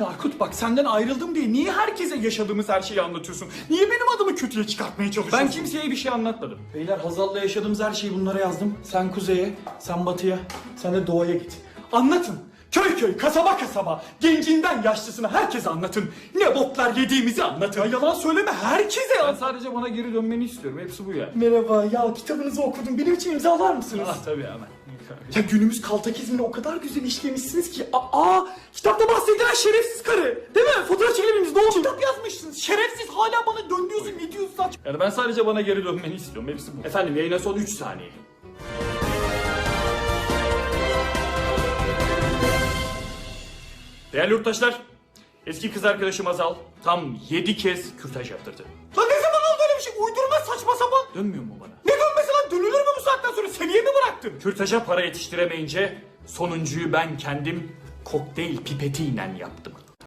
Yakut bak senden ayrıldım diye niye herkese yaşadığımız her şeyi anlatıyorsun? Niye benim adımı kötüye çıkartmaya çalışıyorsun? Ben kimseye bir şey anlatmadım. Beyler Hazal'la yaşadığımız her şeyi bunlara yazdım. Sen kuzeye, sen batıya, sen de doğaya git. Anlatın. Köy köy, kasaba kasaba, gencinden yaşlısına herkese anlatın. Ne boklar yediğimizi anlatın. Ya yalan söyleme herkese Ben sadece bana geri dönmeni istiyorum. Hepsi bu ya. Merhaba ya kitabınızı okudum. Benim için imzalar mısınız? Ah tabii hemen. Ya günümüz kaltakizmini o kadar güzel işlemişsiniz ki. Aa, kitapta bahsedilen şerefsiz karı. Değil mi? Fotoğraf çekebiliriz ne olur. Kitap yazmışsınız. Şerefsiz hala bana dön diyorsun. Ne diyorsun saç? Yani ben sadece bana geri dönmeni istiyorum. Hepsi bu. Efendim yayına son 3 saniye. Değerli yurttaşlar, eski kız arkadaşım Azal tam 7 kez kürtaj yaptırdı. Lan ne zaman oldu öyle bir şey? Uydurma saçma sapan. Dönmüyor mu bana? Ne dönmesi lan? Dönülür mü bu saatten sonra? Seviye mi bıraktın? Kürtaja para yetiştiremeyince sonuncuyu ben kendim kokteyl pipetiyle yaptım.